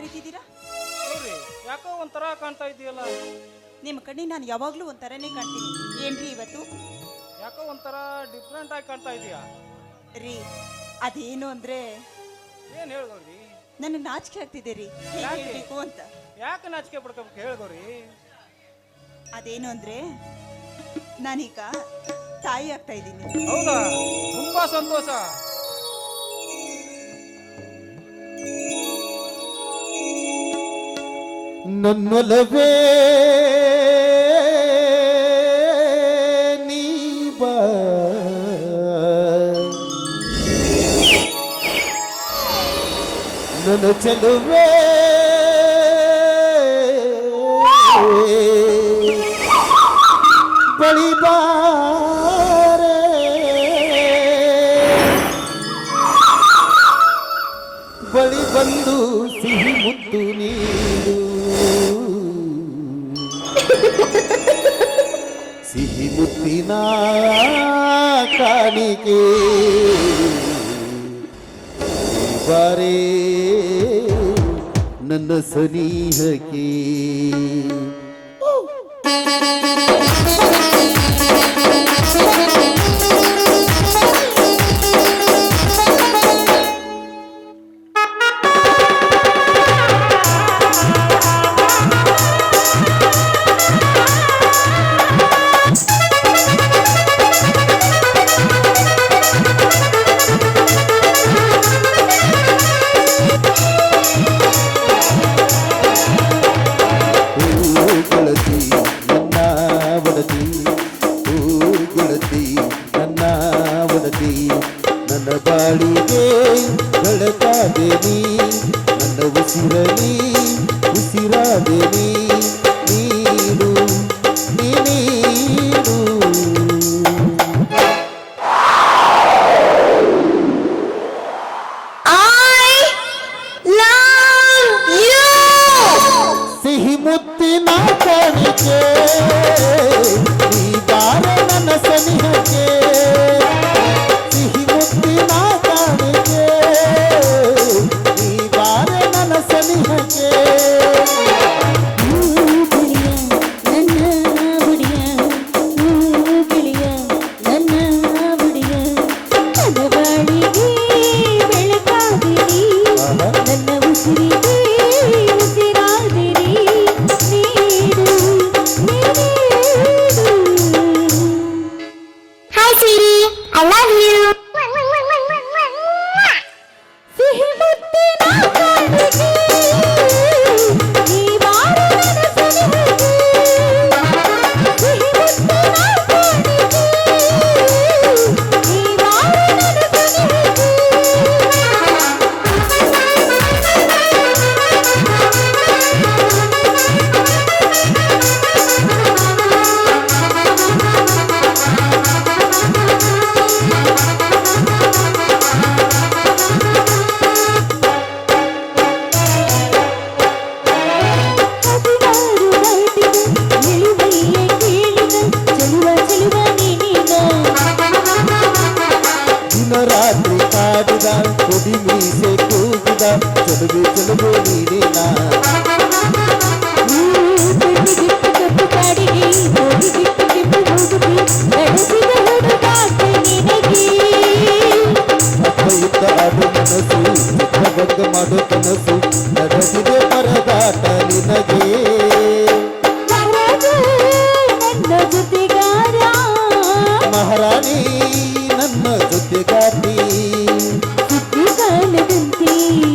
ಕರಿತಿದ್ದೀರಾ? ನೋಡ್ರಿ ಯಾಕೋ ಒಂಥರ ಕಾಣ್ತಾ ಇದೆಯಲ್ಲ? ನಿಮ್ಮ ಕಣ್ಣಿಗೆ ನಾನು ಯಾವಾಗಲೂ ಒಂಥರನೇ ಕಾಣ್ತೀನಿ. ಏನ್ರಿ ಇವತ್ತು? ಯಾಕೋ ಒಂಥರ ಡಿಫ್ರೆಂಟ್ ಆಗಿ ಕಾಣ್ತಾ ಇದೀಯಾ? ರೀ ಅದೇನು ಅಂದ್ರೆ ಏನು ಹೇಳ್ದವ್ರಿ? ನನ್ನ ನಾಚಿಕೆ ಆಗ್ತಿದೆ ರೀ. ಹೇಗೆ ಯಾಕೆ? ಹೇಳ್ಬೇಕು ಅಂತ? ಯಾಕೆ ನಾಚಿಕೆ ಪಡ್ಕೋಬೇಕು ಹೇಳ್ದವ್ರಿ? ಅದೇನು ಅಂದ್ರೆ ನಾನೀಗ ತಾಯಿ ಆಗ್ತಾ ಇದ್ದೀನಿ. ಹೌದಾ? ತುಂಬಾ ಸಂತೋಷ. ನನ್ನೊಲವೇ ನೀ ಬಾ. ನನ್ನ ಚೆಲುವೆ ಬಳಿ सिना कानी के बारे नन सुनी है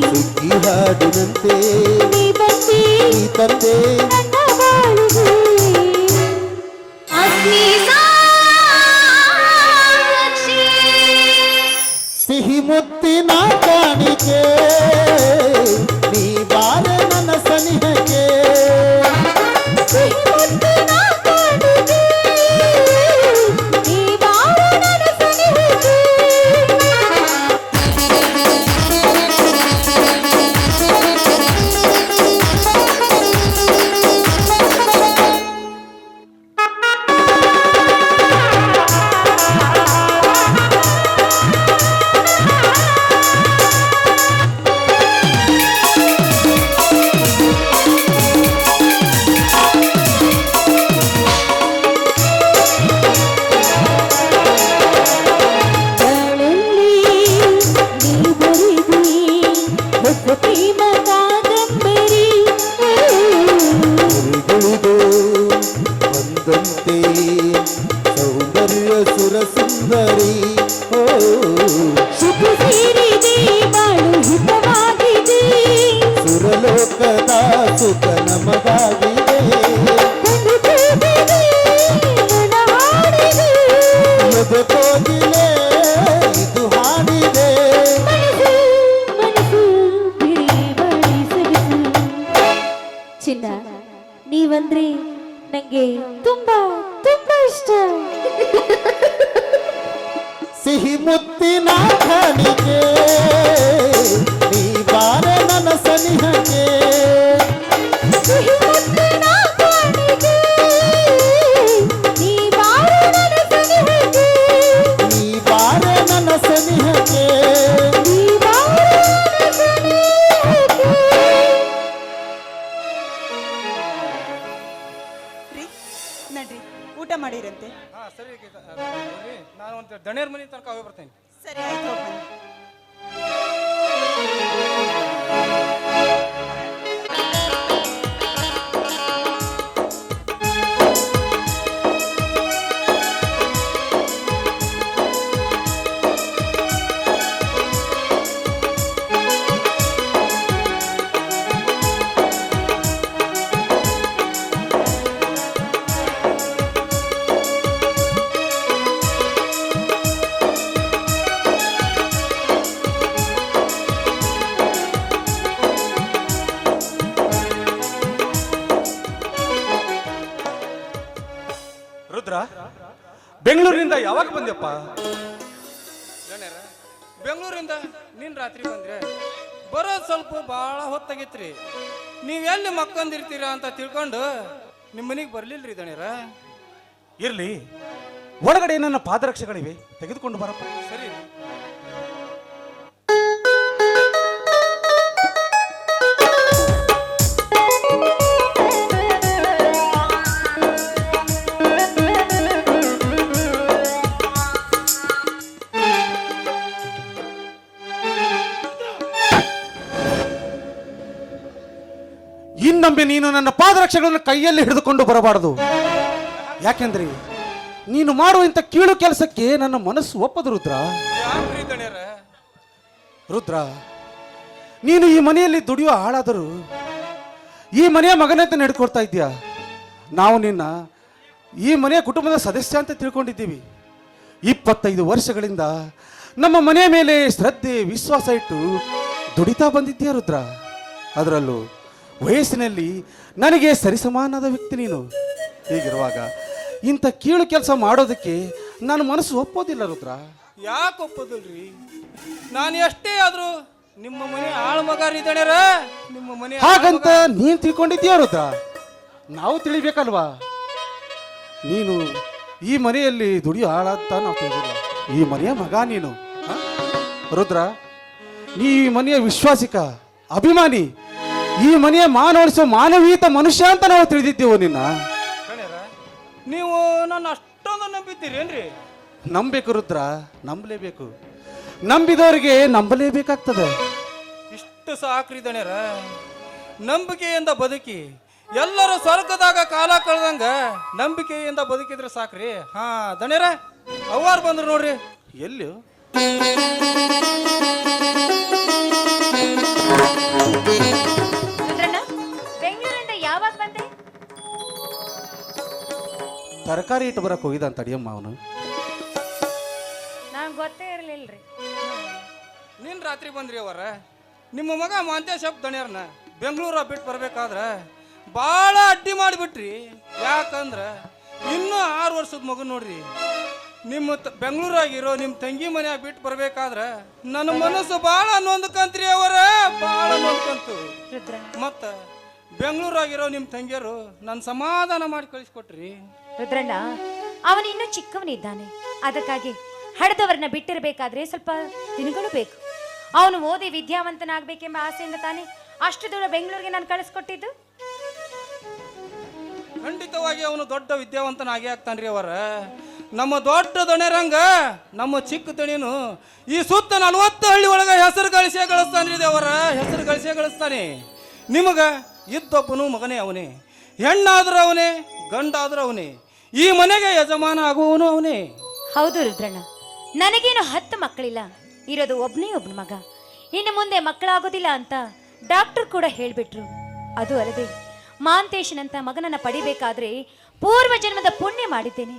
ಕಾಣದಂತೆ ಸುಗ್ಗಿ ಹಾಡಿನಂತೆ ನೀ ಬಂದೆ ಈ ತಂದೆ ನನ್ನ ಬಾಳಿಗೆ ಅಗ್ನಿ ಸಾಕ್ಷಿ ಸಿಹಿ ಮುತ್ತಿನ ಕಾಣಿಕೆ ಸುರಲೋಕದ ಸುಖ ಸ್ವಲ್ಪ ಭಾಳ ಹೊತ್ತಾಗಿತ್ರಿ. ನೀವೆಲ್ಲಿ ಎಲ್ಲಿ ಮಕ್ಕಂದಿರ್ತೀರಾ ಅಂತ ತಿಳ್ಕೊಂಡು ನಿಮ್ಮ ಮನೆಗೆ ಬರ್ಲಿಲ್ರಿ ದಣಿರ? ಇರ್ಲಿ. ಒಳಗಡೆ ನನ್ನ ಪಾದರಕ್ಷೆಗಳಿವೆ ತೆಗೆದುಕೊಂಡು ಬರಪ್ಪ. ಸರಿ. ಇನ್ನೊಮ್ಮೆ ನೀನು ನನ್ನ ಪಾದರಕ್ಷೆಗಳನ್ನು ಕೈಯಲ್ಲಿ ಹಿಡಿದುಕೊಂಡು ಬರಬಾರದು. ಯಾಕೆಂದ್ರೆ ನೀನು ಮಾಡುವಂತ ಕೀಳು ಕೆಲಸಕ್ಕೆ ನನ್ನ ಮನಸ್ಸು ಒಪ್ಪದು, ರುದ್ರ. ರುದ್ರ, ನೀನು ಈ ಮನೆಯಲ್ಲಿ ದುಡಿಯುವ ಹಾಳಾದರೂ ಈ ಮನೆಯ ಮಗನಂತ ನಡೆಕೊಡ್ತಾ ಇದ್ದೀಯಾ? ನಾವು ನಿನ್ನ ಈ ಮನೆಯ ಕುಟುಂಬದ ಸದಸ್ಯ ಅಂತ ತಿಳ್ಕೊಂಡಿದ್ದೀವಿ. ಇಪ್ಪತ್ತೈದು ವರ್ಷಗಳಿಂದ ನಮ್ಮ ಮನೆಯ ಮೇಲೆ ಶ್ರದ್ಧೆ, ವಿಶ್ವಾಸ ಇಟ್ಟು ದುಡಿತಾ ಬಂದಿದ್ದೀಯ, ರುದ್ರ? ಅದರಲ್ಲೂ ವಯಸ್ಸಿನಲ್ಲಿ ನನಗೆ ಸರಿಸಮಾನದ ವ್ಯಕ್ತಿ ನೀನು. ಹೀಗಿರುವಾಗ ಇಂಥ ಕೀಳು ಕೆಲಸ ಮಾಡೋದಕ್ಕೆ ನನ್ನ ಮನಸ್ಸು ಒಪ್ಪೋದಿಲ್ಲ ರುದ್ರ. ಯಾಕೆ ಒಪ್ಪೋದಿಲ್ರಿ? ನಾನು ಎಷ್ಟೇ ಆದರೂ ನಿಮ್ಮ ಮನೆ ಆಳು ಮಗ ನಿಮ್ಮ ಮನೆ ಹಾಗಂತ ನೀನು ತಿಳ್ಕೊಂಡಿದ್ದೀಯ ರುದ್ರ? ನಾವು ತಿಳಿಬೇಕಲ್ವಾ? ನೀನು ಈ ಮನೆಯಲ್ಲಿ ದುಡಿಯೋ ಹಾಳಂತ ನಾವು ತಿಳಿದಿಲ್ಲ. ಈ ಮನೆಯ ಮಗ ನೀನು. ರುದ್ರ ನೀ ಈ ಮನೆಯ ವಿಶ್ವಾಸಿಕ ಅಭಿಮಾನಿ. ಈ ಮನೆಯ ಮಾನವಳಿಸೋ ಮಾನವೀಯತ ಮನುಷ್ಯ ಅಂತ ನಾವು ತಿಳಿದಿದ್ದೇವೆ ನಿನ್ನ? ನೀವು ನನ್ನ ಅಷ್ಟೊಂದು ನಂಬಿದ್ದೀರೇನ್ರಿ ನಂಬೇಕು ರುದ್ರ ನಂಬಲೇಬೇಕು. ನಂಬಿದವರಿಗೆ ನಂಬಲೇಬೇಕಾಗ್ತದೆ. ಇಷ್ಟು ಸಾಕ್ರಿ ದಣ್ಯರ ನಂಬಿಕೆಯಿಂದ ಬದುಕಿ ಎಲ್ಲರೂ ಸ್ವರ್ಗದಾಗ ಕಾಲ ಕಳೆದಂಗ ನಂಬಿಕೆಯಿಂದ ಬದುಕಿದ್ರೆ ಸಾಕ್ರಿ. ಹಾ ದಣ್ಯರ ಅವ್ವಾರು ಬಂದ್ರು ನೋಡ್ರಿ. ಎಲ್ಲಿ ತರಕಾರಿ ಇಟ್ಟು ಬರಕ್ ಹೋಗಿದಂತ ಅಡಿಯಮ್ಮ ಅವನು? ನಂಗೆ ಗೊತ್ತೇ ಇರಲಿಲ್ರಿ. ನಿನ್ ರಾತ್ರಿ ಬಂದ್ರಿ ಅವರ? ನಿಮ್ಮ ಮಗ ಮಾಂತೇಶಪ್ಪ ದಣ್ಯರ್ನ ಬೆಂಗಳೂರ ಬಿಟ್ಟು ಬರ್ಬೇಕಾದ್ರೆ ಭಾಳ ಅಡ್ಡಿ ಮಾಡಿಬಿಟ್ರಿ. ಯಾಕಂದ್ರ ಇನ್ನೂ ಆರು ವರ್ಷದ ಮಗು ನೋಡ್ರಿ. ನಿಮ್ಮ ತ- ಬೆಂಗಳೂರಾಗಿರೋ ನಿಮ್ಮ ತಂಗಿ ಮನ್ಯಾಗ ಬಿಟ್ಟು ಬರ್ಬೇಕಾದ್ರೆ ನನ್ನ ಮನಸ್ಸು ಭಾಳ ನೊಂದ್ಕಂತ್ರಿ ಅವರ. ಭಾಳ ನೊಂದ್ಕಂತು. ರುದ್ರ. ಮತ್ತ ಬೆಂಗಳೂರಾಗಿರೋ ನಿಮ್ಮ ತಂಗಿಯರು ನನ್ನ ಸಮಾಧಾನ ಮಾಡಿ ಕಳಿಸ್ಕೊಟ್ರಿ. ರುದ್ರಣ್ಣ ಅವನು ಇನ್ನೂ ಚಿಕ್ಕವನಿದ್ದಾನೆ. ಅದಕ್ಕಾಗಿ ಹಡೆದವರನ್ನ ಬಿಟ್ಟಿರಬೇಕಾದ್ರೆ ಸ್ವಲ್ಪ ದಿನಗಳು ಬೇಕು. ಅವನು ಓದಿ ವಿದ್ಯಾವಂತನಾಗಬೇಕೆಂಬ ಆಸೆಯಿಂದ ತಾನೇ ಅಷ್ಟು ದೂರ ಬೆಂಗಳೂರಿಗೆ ನಾನು ಕಳಿಸ್ಕೊಟ್ಟಿದ್ದು? ಖಂಡಿತವಾಗಿ ಅವನು ದೊಡ್ಡ ವಿದ್ಯಾವಂತನಾಗಿ ಆಗ್ತಾನ್ರಿ ಅವರ. ನಮ್ಮ ದೊಡ್ಡ ದಣಿರಂಗ ನಮ್ಮ ಚಿಕ್ಕ ತಣಿನು ಈ ಸುತ್ತ ನಲವತ್ತು ಹಳ್ಳಿ ಒಳಗ ಹೆಸರು ಗಳಿಸೇ ಗಳಿಸ್ತಾನ್ರಿ ಅವರ ಹೆಸರು ಗಳಿಸೇ ಗಳಿಸ್ತಾನೆ. ನಿಮಗ ಇದ್ದೊಬ್ಬನು ಮಗನೇ ಅವನೇ ಹೆಣ್ಣಾದ್ರೂ ಅವನೇ ಗಂಡಾದ್ರೂ ಅವನೇ ಈ ಮನೆಗೆ ಯಜಮಾನ ಆಗುವವನು ಅವನೇ. ಹೌದು ರುದ್ರಣ್ಣ ನನಗೇನು ಹತ್ತು ಮಕ್ಕಳಿಲ್ಲ ಇರೋದು ಒಬ್ನೇ ಒಬ್ನ ಮಗ. ಇನ್ನು ಮುಂದೆ ಮಕ್ಕಳಾಗೋದಿಲ್ಲ ಅಂತ ಡಾಕ್ಟರ್ ಕೂಡ ಹೇಳ್ಬಿಟ್ರು. ಅದು ಅಲ್ಲದೆ ಮಾಂತೇಶನಂತ ಮಗನನ್ನ ಪಡಿಬೇಕಾದ್ರೆ ಪೂರ್ವ ಜನ್ಮದ ಪುಣ್ಯ ಮಾಡಿದ್ದೇನೆ.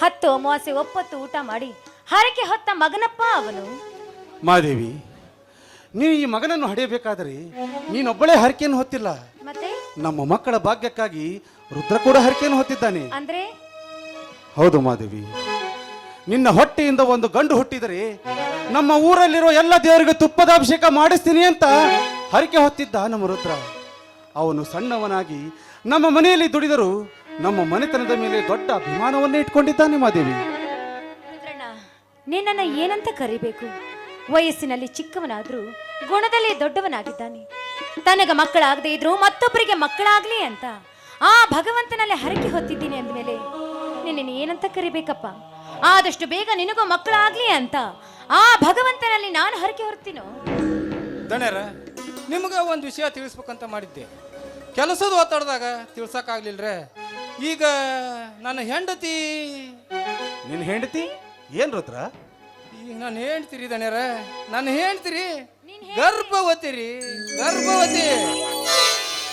ಹತ್ತು ಅಮಾವಾಸ್ಯೆ ಒಪ್ಪತ್ತು ಊಟ ಮಾಡಿ ಹರಕೆ ಹೊತ್ತ ಮಗನಪ್ಪ ಅವನು. ಮಾದೇವಿ ನೀನು ಈ ಮಗನನ್ನು ಹಡೆಯಬೇಕಾದ್ರೆ ನೀನೊಬ್ಬಳೇ ಹರಕೆಯನ್ನು ಹೊತ್ತಿಲ್ಲ. ಮತ್ತೆ? ನಮ್ಮ ಮಕ್ಕಳ ಭಾಗ್ಯಕ್ಕಾಗಿ ರುದ್ರ ಕೂಡ ಹರಕೆಯನ್ನು ಹೊತ್ತಿದ್ದಾನೆ. ಅಂದ್ರೆ? ಹೌದು ಮಾದೇವಿ. ನಿನ್ನ ಹೊಟ್ಟೆಯಿಂದ ಒಂದು ಗಂಡು ಹುಟ್ಟಿದರೆ ನಮ್ಮ ಊರಲ್ಲಿರೋ ಎಲ್ಲ ದೇವರಿಗೆ ತುಪ್ಪದ ಅಭಿಷೇಕ ಮಾಡಿಸ್ತೀನಿ ಅಂತ ಹರಕೆ ಹೊತ್ತಿದ್ದ ನಮ್ಮ ರುದ್ರ. ಅವನು ಸಣ್ಣವನಾಗಿ ನಮ್ಮ ಮನೆಯಲ್ಲಿ ದುಡಿದರು ನಮ್ಮ ಮನೆತನದ ಮೇಲೆ ದೊಡ್ಡ ಅಭಿಮಾನವನ್ನೇ ಇಟ್ಕೊಂಡಿದ್ದಾನೆ ಮಾದೇವಿ. ನಿನ್ನನ್ನು ಏನಂತ ಕರಿಬೇಕು? ವಯಸ್ಸಿನಲ್ಲಿ ಚಿಕ್ಕವನಾದರೂ ಗುಣದಲ್ಲಿ ದೊಡ್ಡವನಾಗಿದ್ದಾನೆ. ತನಗ ಮಕ್ಕಳಾಗದೆ ಇದ್ರು ಮತ್ತೊಬ್ಬರಿಗೆ ಮಕ್ಕಳಾಗ್ಲಿ ಅಂತ ಆ ಭಗವಂತನಲ್ಲಿ ಹರಕೆ ಹೊತ್ತಿದ್ದೀನಿ ಅಂದಮೇಲೆ ನಿನ್ನ ಏನಂತ ಕರಿಬೇಕಪ್ಪ? ಆದಷ್ಟು ಬೇಗ ನಿನಗೂ ಮಕ್ಕಳಾಗ್ಲಿ ಅಂತ ಆ ಭಗವಂತನಲ್ಲಿ ನಾನು ಹರಕೆ ಹೊರ್ತೀನೋ? ದಣ್ಯರ ನಿಮ್ಗೆ ಒಂದು ವಿಷಯ ತಿಳಿಸ್ಬೇಕಂತ ಮಾಡಿದ್ದೆ. ಕೆಲಸದ ಒತ್ತಡದಾಗ ತಿಳ್ಸಕ್ಕಾಗ್ಲಿಲ್ರೆ ಈಗ ನನ್ನ ಹೆಂಡತಿ ನಿನ್ನ ಹೆಂಡತಿ? ಏನ್ ರುದ್ರ ಈಗ ನಾನು ಹೇಳ್ತೀರಿ ದಣ್ಯರ ನನ್ನ ಹೇಳ್ತೀರಿ ಗರ್ಭವತಿ ರೀ ಗರ್ಭವತಿ.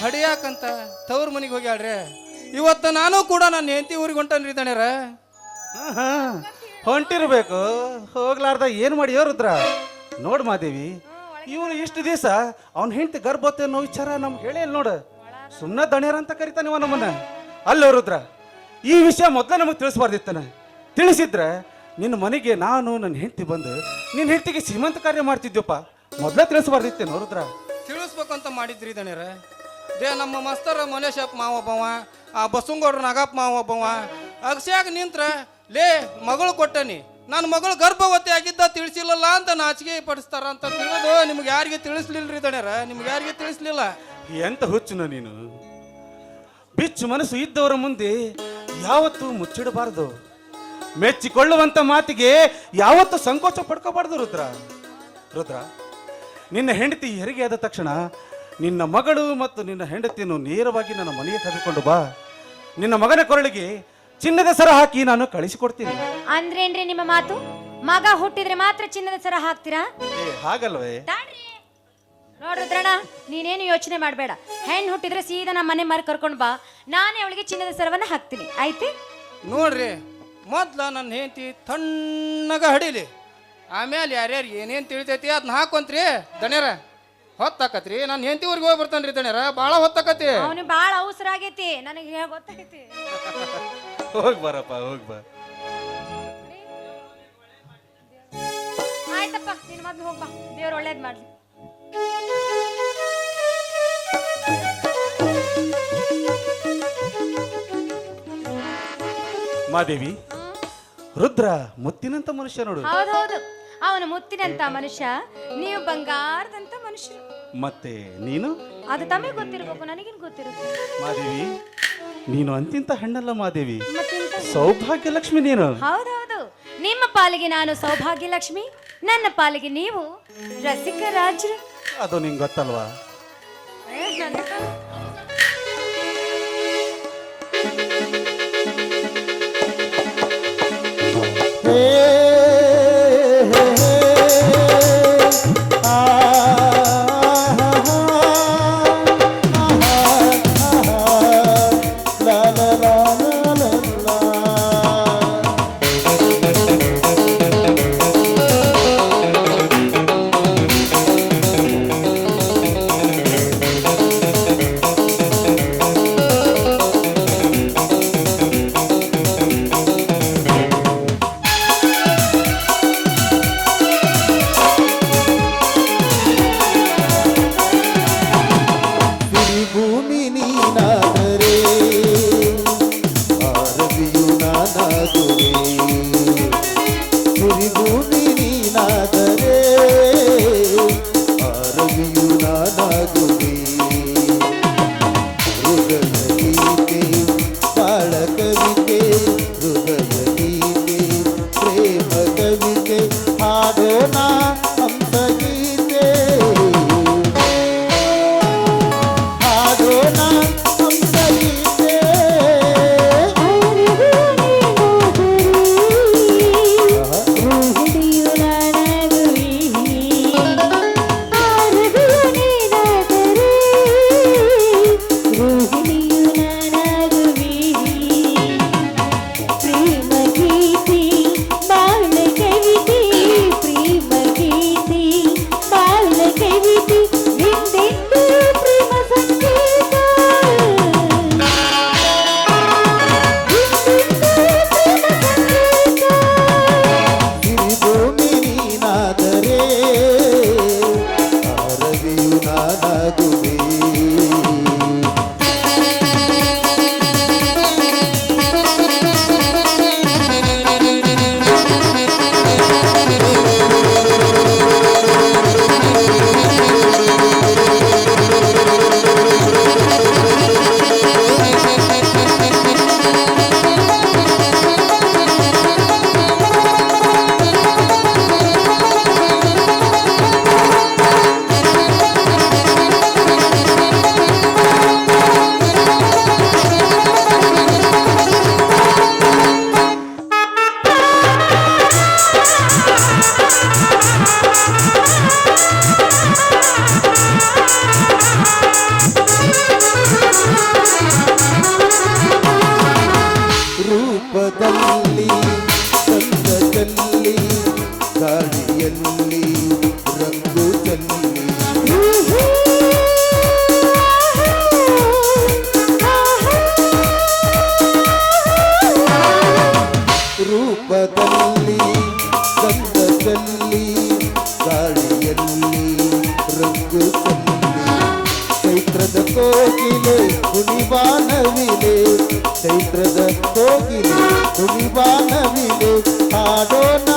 ಹಡಿಯಾಕಂತ ತವ್ರ ಮನೆಗೆ ಹೋಗ್ಯಾಳ್ರಿ. ಇವತ್ತು ನಾನು ಕೂಡ ನನ್ನ ಹೆಂಡತಿ ಊರಿಗೆ ಹೊಂಟನ್ರಿ ದಣ್ಯರ. ಹೊಂಟಿರ್ಬೇಕು. ಹೋಗ್ಲಾರ್ದ ಏನ್ ಮಾಡಿಯೋ ರುದ್ರ? ನೋಡ್ ಮಾದೇವಿ ಇವನು ಇಷ್ಟು ದಿವಸ ಅವ್ನ ಹೆಂಡತಿ ಗರ್ಭವತಿ ಅನ್ನೋ ವಿಚಾರ ನಮ್ಗೆ ಹೇಳಿ ನೋಡು. ಸುಮ್ಮನೆ ದಣ್ಯರ ಅಂತ ಕರಿತಾನೆ ಇವ ನಮ್ಮನ್ನ. ಅಲ್ಲೋ ರುದ್ರ ಈ ವಿಷಯ ಮೊದಲೇ ನಮಗೆ ತಿಳಿಸ್ಬಾರ್ದಿತ್ತಾನೆ. ತಿಳಿಸಿದ್ರೆ ನಿನ್ನ ಮನೆಗೆ ನಾನು ನನ್ನ ಹೆಂಡತಿ ಬಂದು ನಿನ್ನ ಹೆಂಡತಿಗೆ ಸೀಮಂತ ಕಾರ್ಯ ಮಾಡ್ತಿದ್ದೆಪ್ಪ ಮೊದಲೇ ನೋಡಿದ್ರ ರುದ್ರ ಅಂತ ಮಾಡಿದ್ರಿ ದಣ್ಯರ. ದೇ ನಮ್ಮ ಮಸ್ತರ ಮಲೇಶಪ್ಪ ಮಾವ ಒಬ್ಬವ ಆ ಬಸುಂಗೌಡ್ರ ನಾಗಪ್ಪ ಮಾವ ಒಬ್ಬವ ಅಗಸ್ಯಾಗ ನಿಂತ್ರ ಲೇ ಮಗಳು ಕೊಟ್ಟನಿ. ನನ್ನ ಮಗಳು ಗರ್ಭವತಿ ಆಗಿದ್ದ ತಿಳಿಸಿಲ್ಲಲ್ಲ ಅಂತ ನಾಚಿಕೆ ಪಡಿಸ್ತಾರ ಅಂತ ತಿಳಿದು ನಿಮ್ಗೆ ಯಾರಿಗೆ ತಿಳಿಸ್ಲಿಲ್ರಿ ದಣ್ಯರ? ನಿಮ್ಗೆ ಯಾರಿಗೆ ತಿಳಿಸ್ಲಿಲ್ಲ? ಎಂತ ಹುಚ್ಚುನ ನೀನು? ಬಿಚ್ಚು ಮನಸ್ಸು ಇದ್ದವರ ಮುಂದೆ ಯಾವತ್ತೂ ಮುಚ್ಚಿಡಬಾರದು. ಮೆಚ್ಚಿಕೊಳ್ಳುವಂತ ಮಾತಿಗೆ ಯಾವತ್ತೂ ಸಂಕೋಚ ಪಡ್ಕೋಬಾರ್ದು ರುದ್ರ. ರುದ್ರ ನಿನ್ನ ಹೆಂಡತಿ ಹೆರಿಗೆ ಆದ ತಕ್ಷಣ ನಿನ್ನ ಮಗಳು ಮತ್ತು ನಿನ್ನ ಹೆಂಡತಿಯನ್ನು ನೇರವಾಗಿ ನನ್ನ ಮನೆಗೆ ಕರೆದುಕೊಂಡು ಬಾ. ನಿನ್ನ ಮಗನ ಕೊರಳಿಗೆ ಚಿನ್ನದ ಸರ ಹಾಕಿ ನಾನು ಕಳಿಸಿಕೊಡ್ತೀನಿ. ಅಂದ್ರೇನ್ರಿ ನಿಮ್ಮ ಮಾತು? ಮಗ ಹುಟ್ಟಿದ್ರೆ ಮಾತ್ರ ಚಿನ್ನದ ಸರ ಹಾಕ್ತೀರಾ? ಏ ಹಾಗಲ್ವೇ? ತಾಳ್ರಿ. ನೋಡ್ ರುದ್ರಣ್ಣ ನೀನೇನು ಯೋಚನೆ ಮಾಡಬೇಡ. ಹೆಣ್ಣು ಹುಟ್ಟಿದ್ರೆ ಸೀದಾ ನಮ್ಮ ಮನೆ ಮಾರಿ ಕರ್ಕೊಂಡು ಬಾ. ನಾನೇ ಅವಳಿಗೆ ಚಿನ್ನದ ಸರವನ್ನ ಹಾಕ್ತೀನಿ. ಆಯ್ತು? ನೋಡ್ರಿ ಮೊದ್ಲ ನನ್ನ ಹೆಂಡತಿ ತಣ್ಣಗ ಹಡಿಲಿ. ಆಮೇಲೆ ಯಾರ್ಯಾರು ಏನೇನು ತಿಳಿತೈತಿ ಅದನ್ನ ಹಾಕೊಂತ್ರಿ ದಣ್ಯರ. ಹೊತ್ತಾಕತ್ರಿ. ನನ್ನ ಹೆಂಡತಿ ಊರಿಗೆ ಹೋಗಿ ಬರ್ತಾನ್ರಿ ದಣ್ಯರ. ಭಾಳ ಹೊತ್ತಾಕತಿ ಅವನು ಭಾಳ ಅವಸರ ಆಗೈತಿ. ನನಗೆ ಗೊತ್ತಾಗೈತಿ ಹೋಗಿ ಬರಪ್ಪ ಹೋಗಿ ಬಾ. ಆಯ್ತಪ್ಪ ನಿನ್ನ ಮದ್ವೆ ಹೋಗ್ಬಾ ದೇವ್ರು ಒಳ್ಳೇದು ಮಾಡ್ಲಿ. ಮಾದೇವಿ ರುದ್ರ ಮುತ್ತಿನಂತ ಮನುಷ್ಯ ನೋಡು. ಹೌದೌದು ಅವನು ಮುತ್ತಿನಂತ ಮನುಷ್ಯ ನೀವು ಬಂಗಾರದಂತ ಮನುಷ್ಯರು ಮತ್ತೆ ನೀನು? ಅದು ತಮಗೆ ಗೊತ್ತಿರಬೇಕು ನನಗೇನು ಗೊತ್ತಿರುತ್ತೆ? ಮಾದೇವಿ ನೀನು ಅಂತಿಂತ ಹೆಣ್ಣಲ್ಲ ಮಾದೇವಿ. ಸೌಭಾಗ್ಯ ಲಕ್ಷ್ಮಿ ನೀನು. ಹೌದೌದು ನಿಮ್ಮ ಪಾಲಿಗೆ ನಾನು ಸೌಭಾಗ್ಯ ಲಕ್ಷ್ಮಿ ನನ್ನ ಪಾಲಿಗೆ ನೀವು ರಸಿಕ ರಾಜರು ಅದು ನಿಂಗೆ ಗೊತ್ತಲ್ವಾ? ಹೇ, ಕುಣಿವಾನವಿಲೆ ಚೈತ್ರದ ಕೋಗಿಲೆ ಕುಣಿವಾನವಿಲೆ ಹಾಡೋಣ